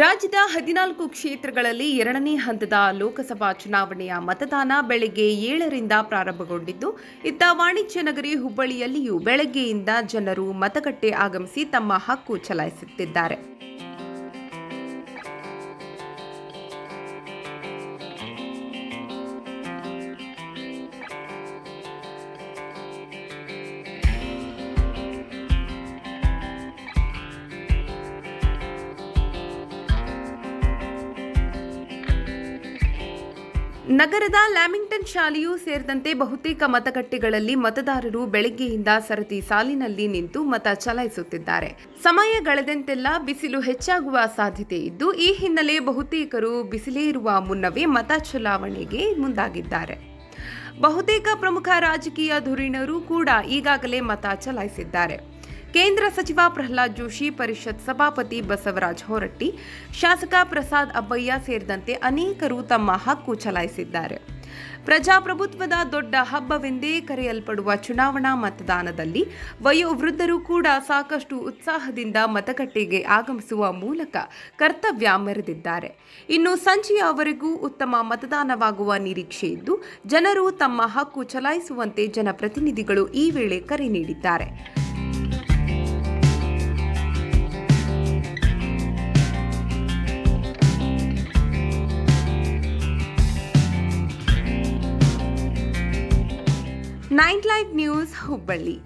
ರಾಜ್ಯದ ಹದಿನಾಲ್ಕು ಕ್ಷೇತ್ರಗಳಲ್ಲಿ ಎರಡನೇ ಹಂತದ ಲೋಕಸಭಾ ಚುನಾವಣೆಯ ಮತದಾನ ಬೆಳಗ್ಗೆ ಏಳರಿಂದ ಪ್ರಾರಂಭಗೊಂಡಿದ್ದು, ಇತ್ತ ವಾಣಿಜ್ಯ ನಗರಿ ಹುಬ್ಬಳ್ಳಿಯಲ್ಲಿಯೂ ಬೆಳಗ್ಗೆಯಿಂದ ಜನರು ಮತಗಟ್ಟೆ ಆಗಮಿಸಿ ತಮ್ಮ ಹಕ್ಕು ಚಲಾಯಿಸುತ್ತಿದ್ದಾರೆ. ನಗರದ ಲ್ಯಾಮಿಂಗ್ಟನ್ ಶಾಲೆಯೂ ಸೇರಿದಂತೆ ಬಹುತೇಕ ಮತಗಟ್ಟೆಗಳಲ್ಲಿ ಮತದಾರರು ಬೆಳಗ್ಗೆಯಿಂದ ಸರತಿ ಸಾಲಿನಲ್ಲಿ ನಿಂತು ಮತ ಚಲಾಯಿಸುತ್ತಿದ್ದಾರೆ. ಸಮಯ ಗಳೆದಂತೆಲ್ಲ ಬಿಸಿಲು ಹೆಚ್ಚಾಗುವ ಸಾಧ್ಯತೆ ಇದ್ದು, ಈ ಹಿನ್ನೆಲೆ ಬಹುತೇಕರು ಬಿಸಿಲೇ ಇರುವ ಮುನ್ನವೇ ಮತ ಚಲಾವಣೆಗೆ ಮುಂದಾಗಿದ್ದಾರೆ. ಬಹುತೇಕ ಪ್ರಮುಖ ರಾಜಕೀಯ ಧುರೀಣರು ಕೂಡ ಈಗಾಗಲೇ ಮತ ಚಲಾಯಿಸಿದ್ದಾರೆ. ಕೇಂದ್ರ ಸಚಿವ ಪ್ರಹ್ಲಾದ್ ಜೋಶಿ, ಪರಿಷತ್ ಸಭಾಪತಿ ಬಸವರಾಜ ಹೊರಟ್ಟಿ, ಶಾಸಕ ಪ್ರಸಾದ್ ಅಬ್ಬಯ್ಯ ಸೇರಿದಂತೆ ಅನೇಕರು ತಮ್ಮ ಹಕ್ಕು ಚಲಾಯಿಸಿದ್ದಾರೆ. ಪ್ರಜಾಪ್ರಭುತ್ವದ ದೊಡ್ಡ ಹಬ್ಬವೆಂದೇ ಕರೆಯಲ್ಪಡುವ ಚುನಾವಣಾ ಮತದಾನದಲ್ಲಿ ವಯೋವೃದ್ಧರು ಕೂಡ ಸಾಕಷ್ಟು ಉತ್ಸಾಹದಿಂದ ಮತಗಟ್ಟೆಗೆ ಆಗಮಿಸುವ ಮೂಲಕ ಕರ್ತವ್ಯ ಮೆರೆದಿದ್ದಾರೆ. ಇನ್ನು ಸಂಜೆಯವರೆಗೂ ಉತ್ತಮ ಮತದಾನವಾಗುವ ನಿರೀಕ್ಷೆ ಇದ್ದು, ಜನರು ತಮ್ಮ ಹಕ್ಕು ಚಲಾಯಿಸುವಂತೆ ಜನಪ್ರತಿನಿಧಿಗಳು ಈ ವೇಳೆ ಕರೆ ನೀಡಿದ್ದಾರೆ. Nine live news Hubballi